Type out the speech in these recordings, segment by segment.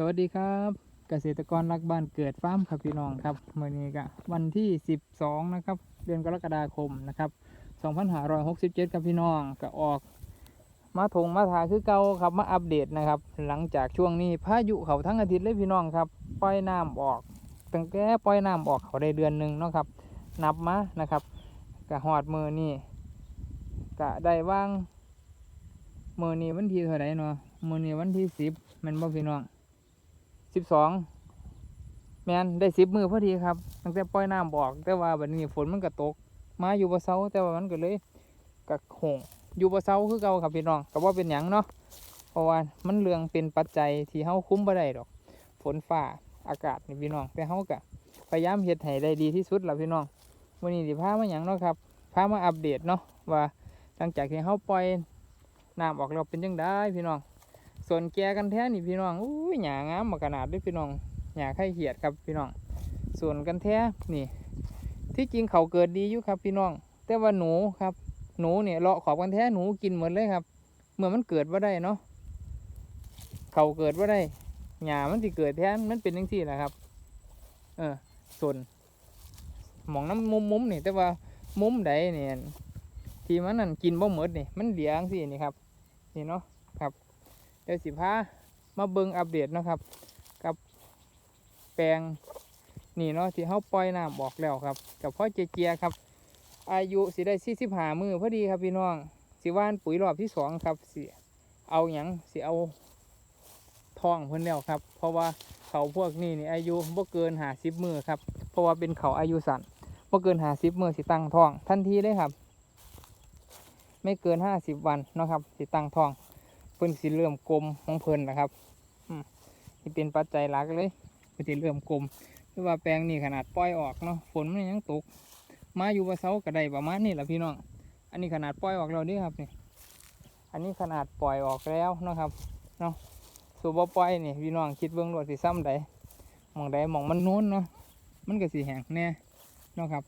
สวัสดีครับเกษตรกรรักบ้านเกิดฟาร์มครับพี่น้องครับมื่อนี้ก็วันที่ 12 นะครับ เดือนกรกฎาคมนะครับ2567 ครับพี่น้องก็ออก มาถงมาถาคือเก่าครับมาอัปเดตนะครับ หลังจากช่วงนี้พายุเขาทั้งอาทิตย์เลยพี่น้องครับปล่อยน้ำออกตั้งแต่ปล่อยน้ำออกเขาได้เดือนหนึ่งเนาะครับ นับมานะครับกะหอดมือนี่กะได้ว่างมือนี้วันที่เท่าไหร่เนาะมือนี้วันที่สิบมันบ่พี่น้อง สิบสองแมนได้สิบมือพอดีครับ ตั้งแต่ปล่อยน้ำออก แต่ว่าบัดนี้ฝนมันก็ตก มาอยู่บ่เซาแต่ว่ามันก็เลยกะหงอยู่บ่เซาคือเก่าครับพี่น้องก็บ่าเป็นหยังเนาะเพราะว่ามันเรื่องเป็นปัจจัยที่เฮาคุ้มบ่ได้ดอก ฝนฟ้าอากาศนี่พี่น้องแต่เฮาก็พยายามเฮ็ดให้ได้ดีที่สุดล่ะพี่น้องวันนี้สิพามาหยังเนาะครับพามาอัปเดตเนาะว่าหลังจากที่เขาปล่อยน้ำออกแล้วเป็นจังได้พี่น้อง ส่วนแกกันแท้นี่พี่น้องอุ้ยหยางามมาขนาดด้วยพี่น้องหยาไข่เหียดครับพี่น้องส่วนกันแท้นี่ ที่จริงเขาเกิดดีอยู่ครับ พี่น้อง แต่ว่าหนูครับ หนูเนี่ยเลาะขอบกันแท้หนูกินหมดเลยครับเมื่อมันเกิดว่าได้เนาะเขาเกิดว่าได้หยามันสิเกิดแท้มันเป็นจังซี่แหละครับ เออส่วนหมองน้ำมุมมุมนี่แต่ว่ามุมใดเนี่ยที่มันนั่นกินบ่หมดนี่มันเหลียงสินี่ครับ นี่เนาะครับ ดี๋ยวสิพามาเบิ่งอัปเดตนะครับ กับแปลงนี่เนาะที่เขาปล่อยน้ำออกแล้วครับ กับพ่อเจเจียครับ อายุสิได้สี่สิบห้ามือพอดีครับพี่น้องสิว่านปุ๋ยรอบที่สองครับสิเอาหยังสิเอาทองเพิ่นแล้วครับ เพราะว่าเขาพวกนี้นี่อายุบ่เกินหาสิบมือครับ เพราะว่าเป็นเขาอายุสั้นบ่เกินหาสิบมือสิตั้งทอง ทันทีเลยครับ ไม่เกินห้าสิบวันนะครับ สิตั้งทอง เพิ่นสิเริ่มกลมของเพิ่นนะครับอืมนี่เป็นปัจจัยหลักเลยเพิ่นสิเริ่มกลมคือว่าแปลงนี่ขนาดปล่อยออกเนาะฝนมันยังตก มาอยู่ว่าเสาก็ไดประมาณนี้แหละพี่น้องอันนี้ขนาดปล่อยออกแล้วเนี่ครับนี่อันนี้ขนาดปล่อยออกแล้วเนาะครับเนาะสูบปล่อยนี่พี่น้องคิดเบิ่งรวดสิซ้ำใดหมองใดหมองมันโน้นเนาะมันก็สีแห้งแน่เนาะครับ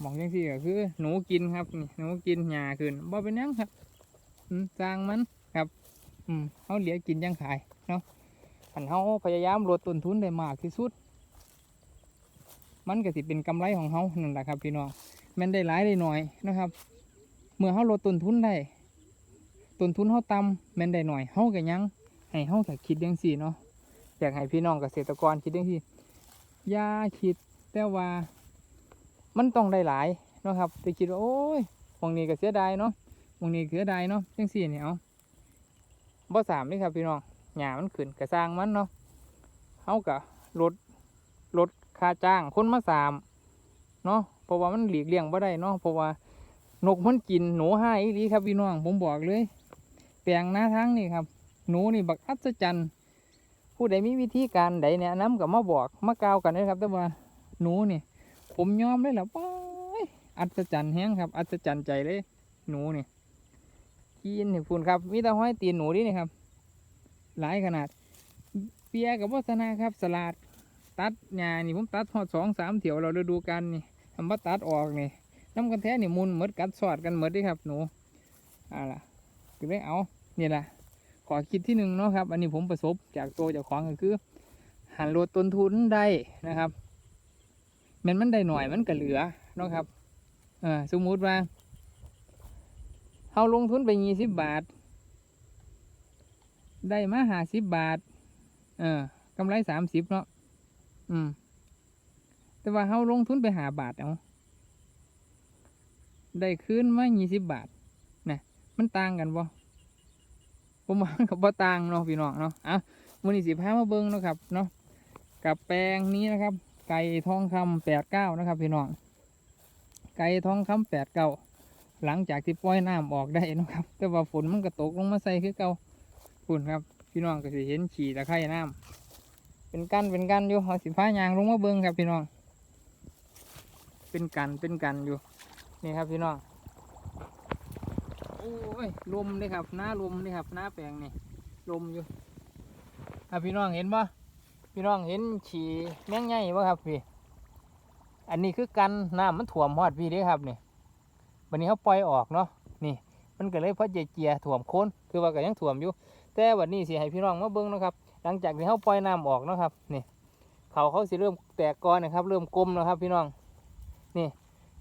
หมองจังซี่ก็คือ หนูกินครับนี่หนูกินหญ้าขึ้นบ่เป็นยังครับอืมสร้างมัน ครับอืมเฮาเหลียกินยังขายเนาะคันเฮาพยายามลดต้นทุนได้มากที่สุด มันก็สิเป็นกำไรของเฮานั่นแหละครับพี่น้องมันได้หลายได้หน้อยนะครับ เมื่อเฮาลดต้นทุนได้ต้นทุนเฮาต่ำม่นได้หน่อยเฮาก็ยังให้เฮาก็คิดจังซี่เนาะอยากให้พี่น้องเกษตรกรคิดจังซี่อย่าคิดแต่ว่ามันต้องได้หลายนะครับแต่คิดว่าโอ้ยหมองนี้ก็เสียดายเนาะหมองนี้เสียดายเนาะจังสี่เนี่ยเอา บ่สามนี่ครับพี่น้องหญ้ามันขึ้นกระสร้างมันเนาะเฮากะลดลดค่าจ้างคนมาสามเนาะเพราะว่ามันหลีกเลี่ยงบ่ได้เนาะเพราะว่านกมันกินหนูให้อีลีครับพี่น้องผมบอกเลย แปลงหน้าทางนี่ครับ หนูนี่บักอัศจรรย์ผู้ใดมีวิธีการใดเนี่ยน้ำกับมาบอกมากาวกันนะครับแต่ว่าหนูนี่ ผมยอมเลยแหละป้าอัศจรรย์แห้งครับ อัศจรรย์ใจเลย หนูนี่ กินนี่คุณครับมีแต่ห้อยตีนหนูดินี่ครับ หลายขนาด เปียกับวัฒนาครับ สลัดตัดหญ้านี่ผมตัดหอดสองสามเถียวเราฤดูกันนี่ทำมาตัดออกนี่น้ำกันแท้นี่มุนเหมือดกัดสอดกันเหมือดเดิครับหนูเอ่าล่ะก็เลยเอาเนี่แหละขอคิดที่หนึ่งเนาะครับ อันนี้ผมประสบจากตัวจ้าของก็คือ หันลดต้นทุนได้นะครับมันมันได้หน่อยมันก็เหลือเนาะครับเออสมมุติว่า เราลงทุนไปยี่สิบบาท ได้มาหาสิบบาท เออกำไรสามสิบเนาะอืม แต่ว่าเราลงทุนไปหาบาทเอาได้คืนมายี่สิบบาทนะมันต่างกันบ่ผมว่ากับบ่ต่างเนาะพี่น้องเนาะอะมือนี้สิพามาเบิ้งเนาะครับเนาะกับแปลงนี้นะครับ ไก่ทองคำแปดเก้านะครับ พี่น้องไก่ทองคำแปดเก้า หลังจากที่ปล่อยน้ำออกได้นะครับ แต่ว่าฝนมันก็ตกลงมาใส่คือเก่าฝุ่นครับ พี่น้องก็สิเห็นฉี่ตะไคร่น้ำเป็นกันเป็นกันอยู่เอาสิพายางลงมาเบิ้งครับพี่น้อง เป็นกันเป็นกันอยู่ นี่ครับพี่น้องโอ้ยลมเลยครับหน้าลมเลยครับหน้าแปลงนี่ลมอยู่อะพี่น้องเห็นปะพี่น้องเห็นฉี่แมงใหญ่ปะครับพี่ อันนี้คือกันน้ำมันถ่วมหอดพี่เด้ครับนี่ วันนี้เขาปล่อยออกเนาะนี่ มันก็เลยเพราะเจเจียถ่วมโคนคือว่าก็ยังถ่วมอยู่ แต่วันนี้สิให้พี่น้องมาเบิ้งนะครับ หลังจากที่เขาปล่อยน้ำออกนะครับนี่เขาเขาสิเริ่มแตกกอนะครับ เริ่มกลมแล้วครับ พี่น้องนี่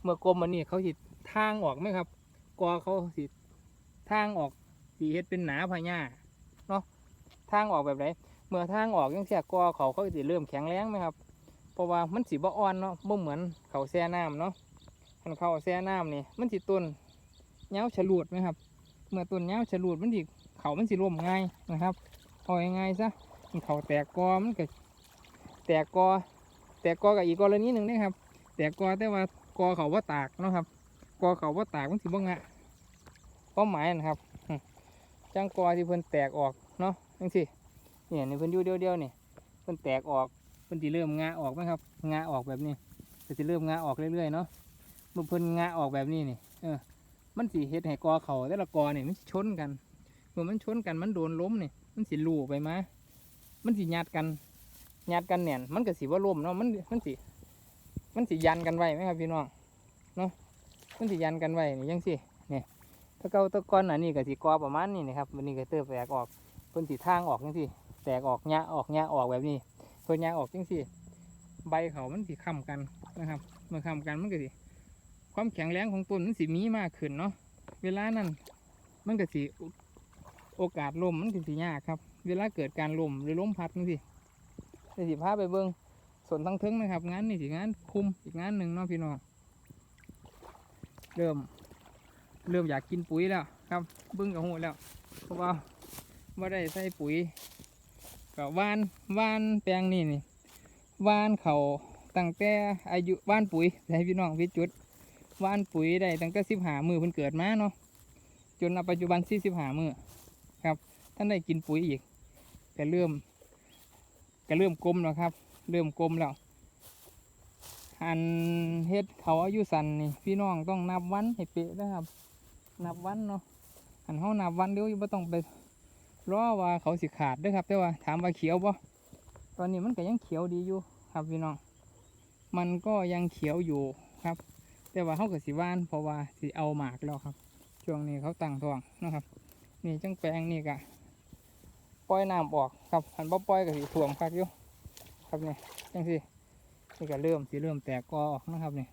เมื่อกลมมันนี่เขาสิทางออกไหมครับกอเขาสิทางออกสีเฮ็ดเป็นหนาพญาเนาะทางออกแบบไหนเมื่อทางออกยังเสียกอเขาเขาสิเริ่มแข็งแรงไหมครับ เพราะว่ามันสีบ่อ่อนเนาะบ่เหมือนเขาแช่น้ำเนาะ คันเขาแช่น้ำนี่มันสิต้นเงาวฉลูดไหมครับ เมื่อต้นเงาวฉลูดมันสิเขามันสิร่มง่ายนะครับเอาง่ายๆซะมันเขาแตกกอมันก็แตกกอ แตกกอกับอีกกรณีหนึ่งนะครับ แตกกอแต่ว่ากอเขาว่าตากนะครับกอเขาว่าตากมันสิบ่งะก็หมายนะครับจังกอที่เพิ่นแตกออกเนาะจังสิเนี่ยในเพิ่นอยู่เดียวๆนี่เพิ่นแตกออกเพิ่นสิเริ่มงาออกไหมครับงาออกแบบนี้ก็สิเริ่มงาออกเรื่อยๆเนาะ เมื่อเพิ่นงาออกแบบนี้นี่เออ มันสิเฮ็ดให้กอเขาแต่ละกอนี่มันชนกันเมื่อมันชนกันมันโดนล้มนี่มันสิลู่ไปมามันสิยัดกันหยัดกันแน่นมันก็สิว่าล้มเนาะมันมันสิมันสิยันกันไว้ไหมครับพี่น้องเนาะมันสิยันกันไว้นี่ยังสิเนี่ยถ้าเก่าตะกอนอันนี้ก็สิกอประมาณนี้นะครับวันนี้ก็เติบแตกออกเพิ่นสิทางออกจังสิแตกออกหญ้าออกหญ้าออกแบบนี้เพิ่นยางออกจังสิใบเขามันสิค้ำกันนะครับเมื่อค้ำกันมันก็สิ ความแข็งแรงของต้นมันสิมีมากขึ้นเนาะเวลานั้นมันก็สิโอกาสลมมันก็สิยากครับ เวลาเกิดการลมหรือลมพัดจังสิเดี๋ยวสิพาไปเบิ่งส่วนทั้งทึงนะครับ งานนี่สิงานคุมอีกงานหนึ่งเนาะพี่น้องเริ่ม เริ่มอยากกินปุ๋ยแล้วครับเบิ่งกับหูแล้วเพราะว่าว่าได้ใส่ปุ๋ยก็ว่านว่านแปลงนี่นี่ว่านเขาตั้งแต่อายุว่านปุ๋ยให้พี่น้องพิจุด ว่านปุ๋ยได้ตั้งแต่สิบหามือเพิ่นเกิดมาเนาะจนปัจจุบันสี่สิบหามือครับท่านได้กินปุ๋ยอีกก็เริ่มก็เริ่มกลมแล้วครับ เริ่มกลมแล้วอันเฮ็ดเขาอายุสันนี่พี่น้องต้องนับวันให้เป๊ะนะครับ นับวันเนาะอันเขานับวันเดี๋ยวไม่ต้องไปรอว่าเขาสิขาดด้วยครับ แต่ว่าถามว่าเขียวบ่ตอนนี้มันก็ยังเขียวดีอยู่ครับพี่น้อง มันก็ยังเขียวอยู่ครับ แต่ว่าเขาก็สิว่านเพราะว่าสิเอาหมากแล้วครับ ช่วงนี้เขาตั้งท้องนะครับ นี่จังแปลงนี่ก็ปล่อยน้ำออกครับหันบ่ปล่อยก็สิถ่วมคักอยู่ครับนี่จังสินี่ก็เริ่มสิเริ่มแตกกอออกนะครับนี่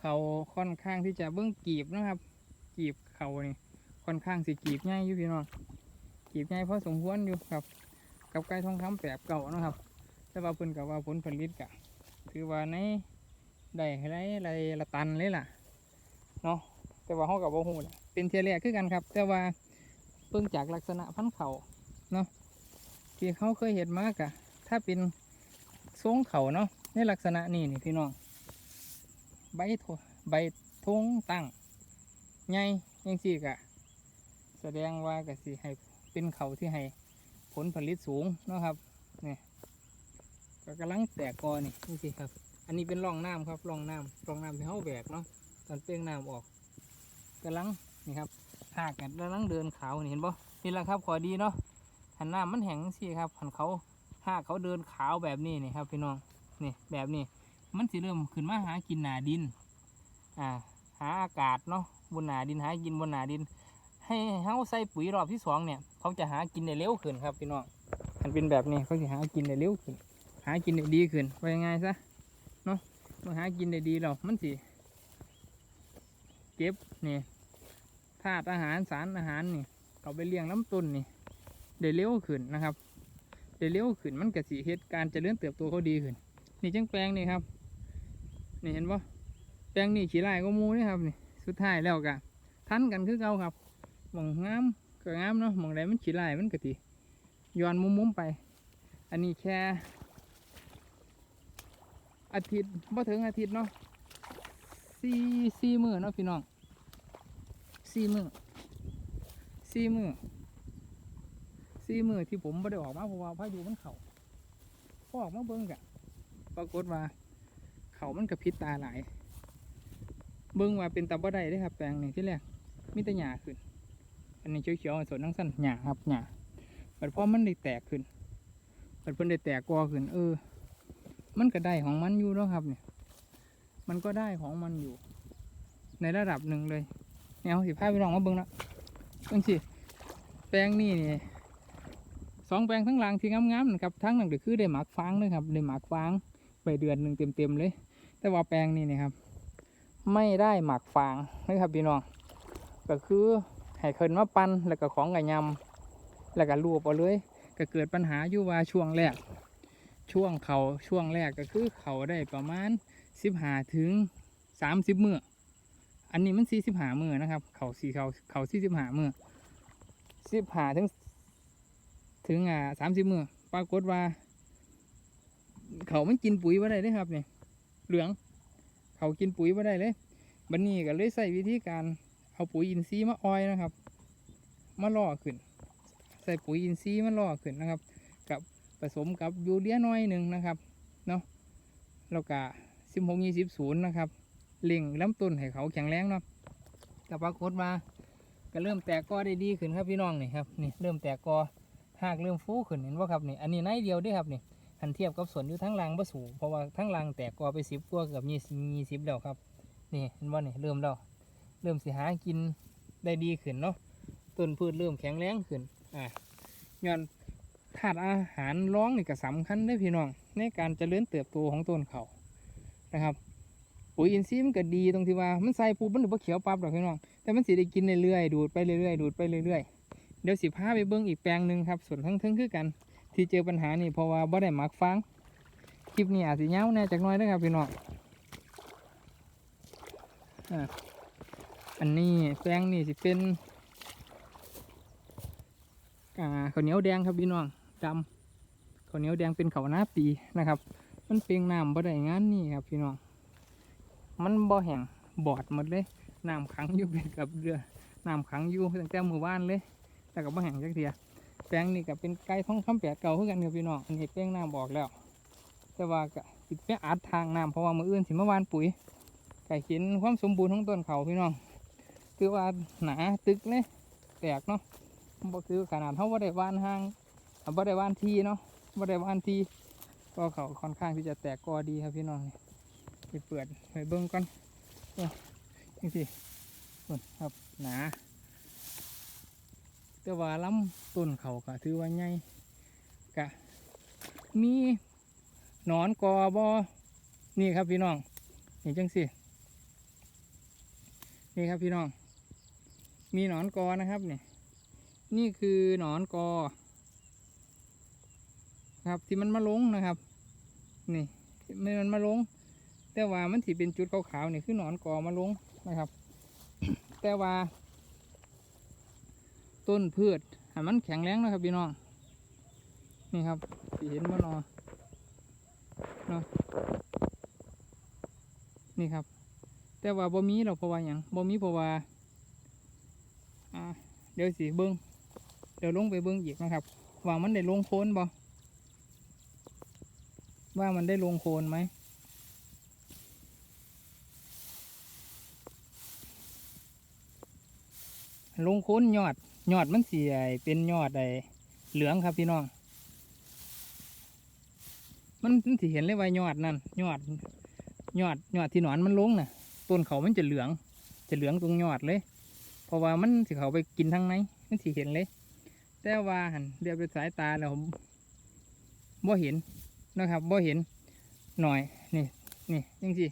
เขาค่อนข้างที่จะเบิ้องกีบนะครับกีบเขานี่ค่อนข้างสิกีบง่ายอยู่พี่น้องกีบง่ายเพอสมควรอยู่ครับ กับไก่ทองคำแบบเก่านะครับ แต่ว่าเพิ่นกับว่าผลผลิตกะถือว่าในได้ไรไรละตันเลยล่ะเนาะแต่ว่าเขากับว่าหูเป็นเทียแรกคือกันครับ แต่ว่าเพิ่งจากลักษณะพันเขาเนาะที่เขาเคยเห็นมากอะถ้าเป็นทรงเขาเนาะในลักษณะนี้นี่พี่น้องใบทใบทงตั้งใหญ่ยังสี่กะแสดงว่ากะสิให้เป็นเขาที่ให้ผลผลิตสูงนะครับนี่ ก็กำลังแตกกอนี่นี่สิครับ อันนี้เป็นร่องน้ำครับร่องน้ำร่องน้ำที่เขาแบกเนาะตอนเปรี้ยงน้ำออกกำลังนี่ครับหากกันกำลังเดินขาวนี่เห็นปะนี่แหละครับขอดีเนาะหันน้ำมันแห้งสิครับหันเขาหากเขาเดินขาวแบบนี้นี่ครับพี่น้องนี่แบบนี้มันสิเริ่มขึ้นมาหากินหนาดินอ่าหาอากาศเนาะบนหนาดินหากินบนหนาดิน ให้เขาใส่ปุ๋ยรอบที่สองเนี่ย เขาจะหากินได้เร็วขึ้นครับพี่น้องมันเป็นแบบนี้เขาจะหากินได้เร็วขึ้นหากินได้ดีขึ้นว่ายังไงซะเนาะเมื่อหากินได้ดีแล้วมันสิเก็บนี่ธาตุอาหารสารอาหารนี่เอาไปเลี้ยงน้ำต้นนี่ได้เร็วขึ้นนะครับได้เร็วขึ้นมันก็สิเหตุการเจริญเติบโตเขาดีขึ้น นี่จังแปลงนี่ครับ นี่เห็นปะแปลงนี่ขี้ไล่ก็มูนี่ครับนี่สุดท้ายแล้วกะทันกันคือเก่าครับมองงามก็งามเนาะมองใดมันขี้ไล่มันก็ติย้อนมุมๆไป อันนี้แค่ อาทิตย์บ่ถึงอาทิตย์เนาะสี่สี่มือเนาะพี่น้องสี่มือสี่มือสี่มือที่ผมไม่ได้ออกมาเพราะว่าพายุมันเขาพอออกมาเบิ่งกะปรากฏว่า เขามันกระพริบตาหลาย เบิ่งว่าเป็นตาบ่ได้ด้ครับแปลงนี่ที่แรกมีแต่หญ้าขึ้น อันนี้เขียวๆส่วนทั้งสั้นหญ้าครับหญ้าแต่พอมันได้แตกขึ้นแต่เพิ่นได้แตกกอขึ้น เออ มันก็ได้ของมันอยู่แล้วครับ เนี่ย มันก็ได้ของมันอยู่ ในระดับหนึ่งเลยเนี่ยเอาสิพาไปลองมาเบิ่งละจังสิแปลงนี่นี่สองแปลงทั้งหลังที่งามๆนะครับทั้งหนั้นก็คือได้หมักฟางนะครับได้หมักฟางไปเดือนหนึ่งเต็มๆเลย แต่ว่าแปลงนี่นี่ครับ ไม่ได้หมักฟางนะครับพี่น้องก็คือให้เคินมาปั้นแล้วก็ของกับยำแล้วก็รูปเอาเลย ก็เกิดปัญหาอยู่ว่าช่วงแรก ช่วงเขาช่วงแรกก็คือเขาได้ประมาณสิบหาถึงสามสิบมืออันนี้มันสี่สิบหามือนะครับ เขาสี่เขาเขาสี่สิบหามือสิบหาถึงถึงอ่าสามสิบมือปรากฏว่า เขามันกินปุ๋ยว่าได้เลยครับเนี่ยเหลือง เขากินปุ๋ยมาได้เลยบันนี้ก็เลยใส่วิธีการเอาปุ๋ยอินทรีย์มาออยนะครับ มาล่อขึ้น ใส่ปุ๋ยอินทรีย์มาล่อขึ้นนะครับกับ ผสมกับยูเรียน้อยหนึ่งนะครับเนาะแล้วก็สิบหกยี่สิบศูนย์นะครับเล่งลำต้นให้เขาแข็งแรงเนาะแต่ปรากฏมาก็เริ่มแตกกอได้ดีขึ้นครับพี่น้องนี่ครับนี่เริ่มแตกกอหากเริ่มฟูขึ้นเห็นว่าครับนี่อันนี้ในเดียวด้วยครับนี่หันเทียบกับสวนอยู่ทั้งรางบ่สูเพราะว่าทั้งรางแตกกอไปสิบกว่าเกือบยี่สิบยี่สิบแล้วครับนี่เห็นว่านี่เริ่มแล้วเริ่มสิหากินได้ดีขึ้นเนาะต้นพืชเริ่มแข็งแรงขึ้นอะย้อน ธาตุอาหารร้องนี่ก็สำคัญด้อพี่น้อง ในการเจริญเติบโตของต้นเขานะครับปุ๋ยอินทรีย์มันก็ดีตรงที่ว่ามันใส่ปุ๊บมันถือว่าเขียวปั๊บหรอกพี่น้อง แต่มันสิได้กินเรื่อยๆดูดไปเรื่อยๆดูดไปเรื่อยๆเดี๋ยวสิพาไปเบิ้งอีกแปลงหนึ่งครับส่วนทั้งทั้งคือกัน ที่เจอปัญหานี่เพราะว่าบ่ได้หมักฟางคลิปนี้อาจจะยาแน่จักน้อยเด้อครับพี่น้องอันนี้แปลงนี่สิเป็นอ่าข้าวเหนียวแดงครับพี่น้อง ดำข้าวเหนียวแดงเป็นข้าวหน้าปีนะครับ มันเปียงน้ำบ่ได้งานนี่ครับพี่น้อง มันบ่แห้งบอดหมดเลยน้ำขังอยู่เป็นกับเรือน้ำขังอยู่ตั้งแต่มื้อวานเลย แต่ก็บ่แห้งจักเทียแปลงนี่ก็เป็นไก่ท้องคำแปดเก่าคือกันครับพี่น้องอันนี้แป้งน้ำบอกแล้ว แต่ว่าก็ติดแป้งอัดทางน้ำเพราะว่ามืออื่นสิเมาหวานปุ๋ยไก่เห็นความสมบูรณ์ของต้นเขาพี่น้องคือว่าหนาตึกเลยแตกเนาะบ่คือขนาดเท่าว่าได้วานห่าง บ่ได้หวานทีเนาะบ่ได้หวานทีก็เขาค่อนข้างที่จะแตกกอดีครับพี่น้องนี่ไปเปิดไปเบิ้งก่อนเนี่ยนี่สินู่นครับหนาแต่ว่าลำต้นเขาก็ถือว่าใหญ่กะมีหนอนกอบอนี่ครับพี่น้องนี่จังสินี่ครับพี่น้อง มีหนอนกอนะครับนี่นี่คือหนอนกอ ครับ ที่มันมาลงนะครับ นี่ที่มันมาลง แต่ว่ามันที่เป็นจุดขาวๆนี่คือหนอนกอมาลงนะครับ แต่ว่า ต้นพืชให้มันแข็งแรงนะครับพี่น้องนี่ครับสีเห็นมันนอเนาะนี่ครับ แต่ว่าบ่มีเราเพราะว่าอย่างบ่มีเพราะว่าเดี๋ยวสีเบิ้งเดี๋ยวลงไปเบิ้งอีกนะครับว่ามันได้ลงโคนบ่ ว่ามันได้ลงโคนไหม ลงโคนยอด ยอดมันสีเป็นยอดไอเหลืองครับพี่น้องมันมันสิเห็นเลยว่ายอดนั่นยอด ยอดยอดที่หนอนมันลงน่ะ ต้นเขามันจะเหลือง จะเหลืองตรงยอดเลย เพราะว่ามันสิเขาไปกินทั้งในมันสิเห็นเลย แต่ว่าหันเรียบด้วยสายตาแล้วผมบ่เห็น นะครับบ่เห็นหน่อยนี่นี่ยังสิ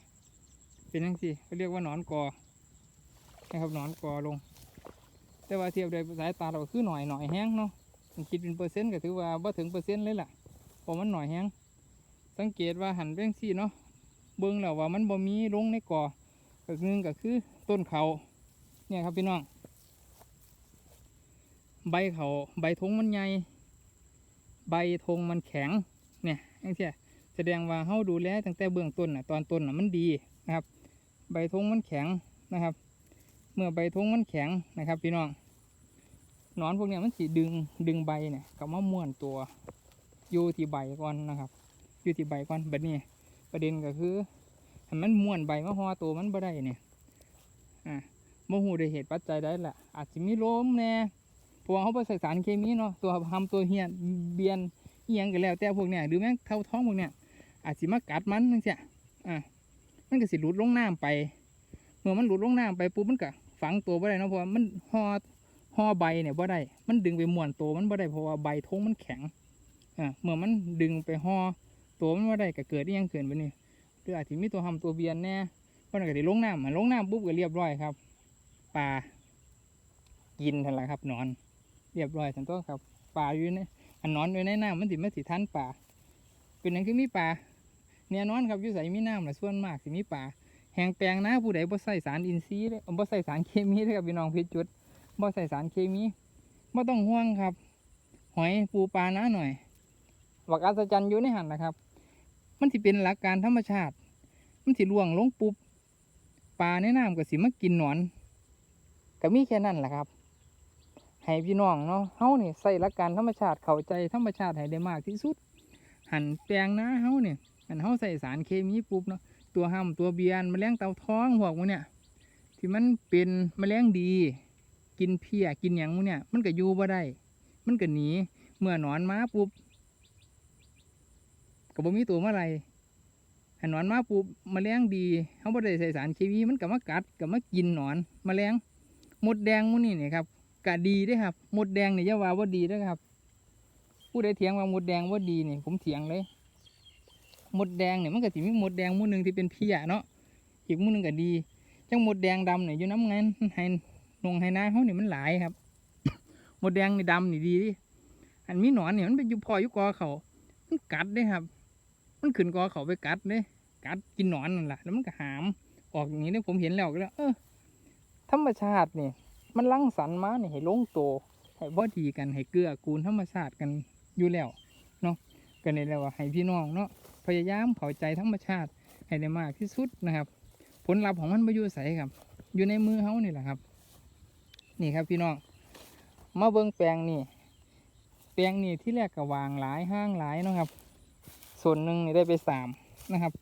เป็นยังสิเขาเรียกว่าหนอนกอนะครับหนอนกอลง แต่ว่าเทียบโดยสายตาเราคือหน่อยหน่อยแห้งเนาะมันคิดเป็นเปอร์เซ็นต์ก็ถือว่าบ่ถึงเปอร์เซ็นต์เลยล่ะเพราะมันหน่อยแห้งสังเกตว่าหันเรื่องซี่เนาะเบิ่งแล้วว่ามันบ่มีลงในกอก็คือหนึ่งก็คือต้นเขาเนี่ยครับพี่น้อง ใบเขาใบทงมันใหญ่ใบธงมันแข็ง นี่ยอย่างเช่แสดงว่าเฮาดูแลตั้งแต่เบื้องต้นน่ะตอนต้นน่ะมันดีนะครับ ใบธงมันแข็งนะครับ เมื่อใบธงมันแข็งนะครับพี่น้องนอนพวกเนี้ยมันสิดึงดึงใบเนี่ยกับมาม้วนตัวอยู่ที่ใบก่อนนะครับอยู่ที่ใบก่อนแบบนี้ประเด็นก็คือให้มันม้วนใบมาห่อตัวมันบ่ได้เนี่ยอ่าโมหูได้เหตุปัจจัยได้แหละอาจจะมีลมแน่เพราะว่าเขาไปใส่สารเคมีเนาะตัวทำตัวเหียนเบียน เอียงกันแล้วแต่พวกเนี้ยหรือแม้งเท่าท้องพวกเนี้ยอาจจะมากัดมันนั่นเสียอ่ามันก็สิหลุดลงน้ำไปเมื่อมันหลุดลงน้ำไปปุ๊บมันก็ฝังตัวไ่ได้นะเพราะว่ามันห่อห่อใบเนี่ยบ่ได้ มันดึงไปม้วนตัวมันบ่ได้เพราะว่าใบท้องมันแข็งอ่าเมื่อมันดึงไปห่อตัวมันบ่ได้ก็เกิดอิหยังเกินไปนี่หรืออาจจะมีตัวหำตัวเบียนแน่เพราะนั่นก็สิลงน้ำมันลงน้ำปุ๊บก็เรียบร้อยครับปลากินทันละครับนอน เรียบร้อยทันตัวครับปลาอยู่ในันนอนอยู่ในน้ำมันสิมาสิทันปลาเป็นอย่างคือมีปลาเนี่ยนอนครับอยู่ใส่มีน้ำละส่วนมากสิมีปลาแหงแปลงนะผู้ใดบ่ใส่สารอินทรีย์เลยบ่ใส่สารเคมีเลยครับพี่น้องพิจุดบ่ใส่สารเคมีบ่ต้องห่วงครับ หอยปูปลานะหน่อยวักอัศจรรย์อยู่ในหันนะครับ มันสิเป็นหลักการธรรมชาติ มันสิล่วงลงปุ๊บปลาในน้ำก็สิมากินหนอนก็มีแค่นั้นแหละครับ ให้พี่น้องเนาะเฮานี่ใส่หลักการธรรมชาติเข้าใจธรรมชาติให้ได้มากที่สุด หันแปลงนาเฮาเนี่ยหันเฮาใส่สารเคมีปุ๊บเนาะตัวห้ำตัวเบียนแมลงเต่าท้องพวกมันเนี่ยที่มันเป็นแมลงดี กินเพียกินหยังหมูเนี่ย มันก็อยู่บ่ได้ มันก็หนีเมื่อนอนมาปุ๊บก็บ่มีตัวมาอะไรให้หนอนมาปุ๊บแมลงดีเขาบ่ได้ใส่สารเคมีมันก็มากัดก็มากินหนอนแมลงมดแดงมูนี่เนี่ยครับ ก็ดีด้อครับ หมดแดงเนี่อย่าว่าว่าดีด้อครับ ผู้ใดเถียงว่าหมดแดงว่าดีเนี่ยผมเถียงเลย หมดแดงเนี่ยมันก็สิมีมดแดงหมูหนึ่งที่เป็นเพียเนาะ อีกหมูหนึ่งก็ดี จังหมดแดงดำเนี่ยอยู่น้ำเงินให้นงไฮน้าเขาเนี่ยมันหลายครับ หมดแดงเนี่ดำนี่ดีดิอันมีหนอนเนี่ยมันไปอยู่พออยู่กอเขา มันกัดด้ครับ มันขึ้นกอเขาไปกัดเด้กัดกินหนอนนั่นแหละแล้วมันก็หาม ออกอย่างนี้เนี่ยผมเห็นแล้วก็แล้วเออธรรมชาตินี่ มันรังสรรค์มาเนี่ยให้ลงโตวให้บ่ดีกันให้เกื้อกูลธรรมชาติกันอยู่แล้วเนาะก็เลยแล้วว่าให้พี่น้องเนาะพยายามเข้าใจธรรมชาติให้ได้มากที่สุดนะครับ ผลลัพธ์ของมันมาอยู่ใสครับ อยู่ในมือเขานี่แหละครับ นี่ครับพี่น้องมาเบิ่งแปลงนี่แปลงนี่ที่แรกก็วางหลายห้างหลายเนาะครับ ส่วนหนึ่งนี่ได้ไปสามนะครับ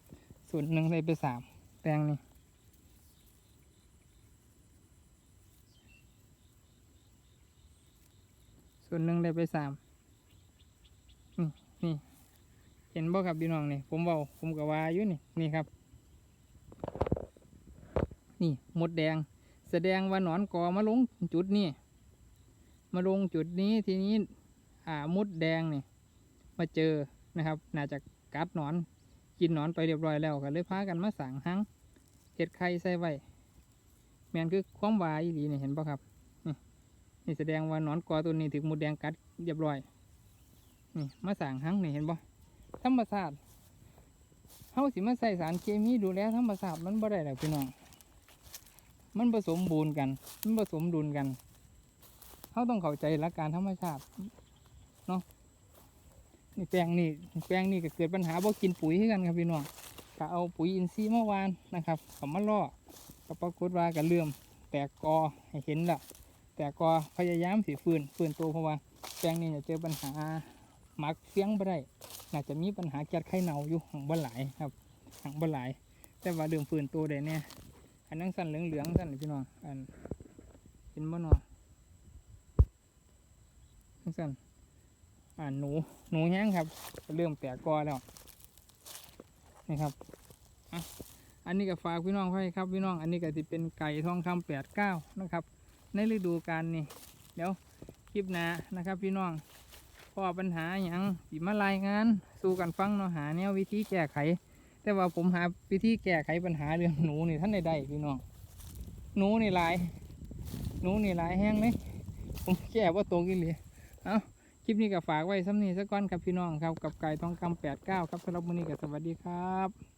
ส่วนหนึ่งได้ไปสามแปลงนี่ ส่วนหนึ่งได้ไปสามนี่นี่เห็นบ่ครับพี่น้องนี่ผมเบาผมก็ว่าอยู่นี่นี่ครับ นี่หมดแดง แสดงว่าหนอนกอมาลงจุดนี้มาลงจุดนี้ทีนี้อ่ามดแดงนี่มาเจอนะครับ น่าจะกัดหนอนกินหนอนไปเรียบร้อยแล้วก็เลยพากันมาสั่งหังเห็ดไข่ใส่ไว้แมนคือความวายอีหลีนี่เห็นปะครับ นี่แสดงว่าหนอนกอตัวนี้ถึงมดแดงกัดเรียบร้อยนี่มาสั่งหังนี่เห็นปะธรรมชาติเฮาสิมาใส่สารเคมีดูแลธรรมชาติมันบ่ได้หรอกพี่น้องมันผสมบูรณ์กัน มันผสมดุลกันเขาต้องเข้าใจหลักการธรรมชาติเนาะนี่แปลงนี่แปลงนี่ก็เกิดปัญหาบ่กินปุ๋ยคือกันครับพี่น้องก็เอาปุ๋ยอินทรีย์เมื่อวานนะครับเขามาล่อก็ปรากฏว่าก็เลื่อมแตกกอให้เห็นและ แตกกอพยายามสิฟื้นฟื้นตัวเพราะว่าแปลงนี้จะเจอปัญหาหมักเฟี้ยงบ่ได้น่าจะมีปัญหาแก๊สไข่เน่าอยู่ของบ่หลายครับหังบ่หลาย แต่ว่าเริ่มฟื้นตัวได้เนี่ยอันนั้นสั่นเหลืองๆสั่นพี่น้องอันเห็นบ่นาะจั่งสั่นอ่าหนูหนูแห้งครับ เริ่มแตกกอแล้วนี่ครับอะอันนี้ก็ฝากพี่น้องไว้ครับพี่น้องอันนี้ก็จะเป็นไก่ทองคำแปดเก้านะครับ ในฤดูกาลนี่เดี๋ยวคลิปหน้านะครับ พี่น้องพอปัญหาอย่างสิมารายงานสู่กันฟังเนาะหาแนววิธีแก้ไข แต่ว่าผมหาวิธีแก้ไขปัญหาเรื่องหนูนี่ท่านใดได้พี่น้องหนูนี่หลายหนูนี่หลายแห้งเลยผมแก้ว่าตรงอีหลีเอาคลิปนี้ก็ฝากไว้ซ้ำนี้สักก้อนครับพี่น้องครับกับไก่ทองคำแปดเก้าครับสำหรับวันนี้ก็สวัสดีครับ